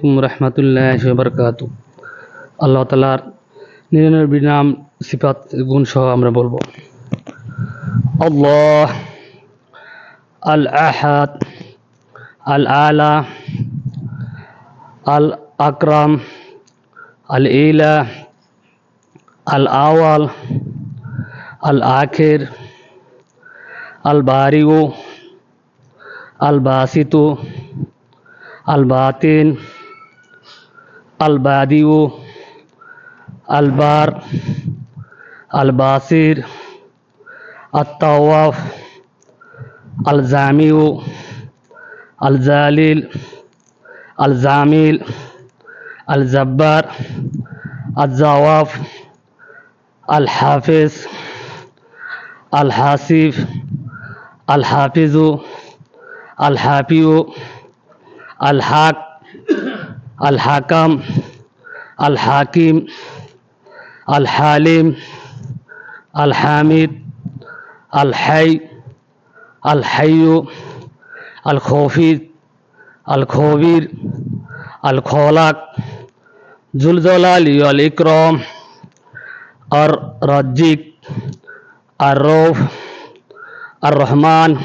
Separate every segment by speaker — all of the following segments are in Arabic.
Speaker 1: আলাইকুম রহমতুল্লাহ বরকাত আল্লাহ তালার নিরানব্বই নাম সিফাত, গুণ সহ আমরা বলব। আল্লাহ আল আহাদ আল আলা আল আকরাম আল ইলা আল আওয়াল আল আখির আল বারিউ আল বাসিতু আল الباديو البار الباصير الطواف الزاميو الزاليل الزاميل الزبار الزواف الحافظ الحاسيف الحافظ الحافيو الحاق. الحكم الحاكم الحالم الحامد الحي الحي الخوفي الخوبير الخولق ذو الجلال والإكرام الرجيك الروف الرحمن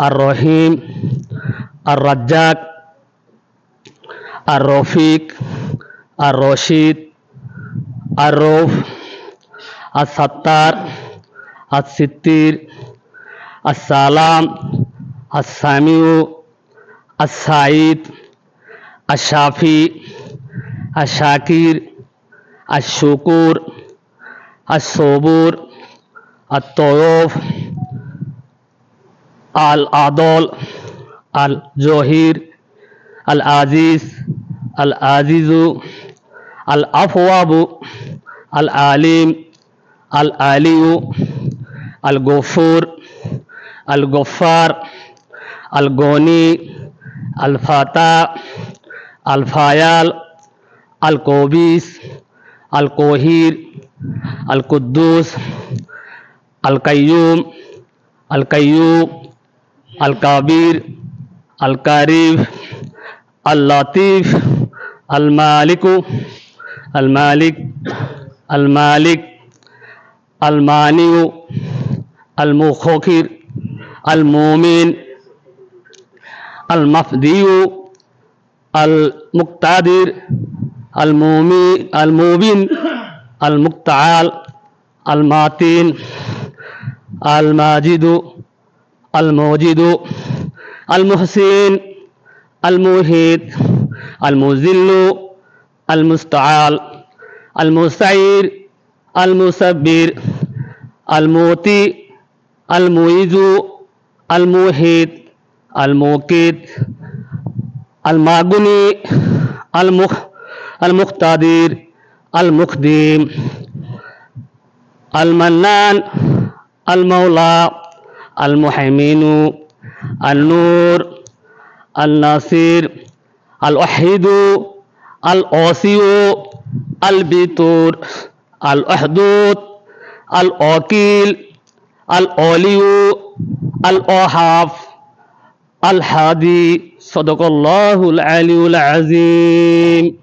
Speaker 1: الرحيم আর রফিক আর রশিদ আর রফ আর সাত্তার আর সিদ্দির আর সালাম আর সামিউ আর সাইদ আর শাফি আর শাকির আর শুকুর আর সবুর আর তয়ফ আল আদল আল জহির العزيز العزيز الأفواب العليم العلي الغفور الغفار الغني الفتى الفيال الكوبيس الكوهير القدوس القيوم القيوم الكبير الكريم اللطيف المالك المالك المالك المانع المخوكر المؤمن المفدي المقتدر المؤمن المقتعال الماتين الماجد الموجد المحسن. الموهد المذل المستعال المستعير المسبر الموتي المعيذ الموحد الموقت المغني المخ المقتدر المخدم المنان المولى المحيمن النور الناصر الوحيد الأوسي البتور الأحدود الأوكيل الأولي الأوحاف الحادي. صدق الله العلي العظيم.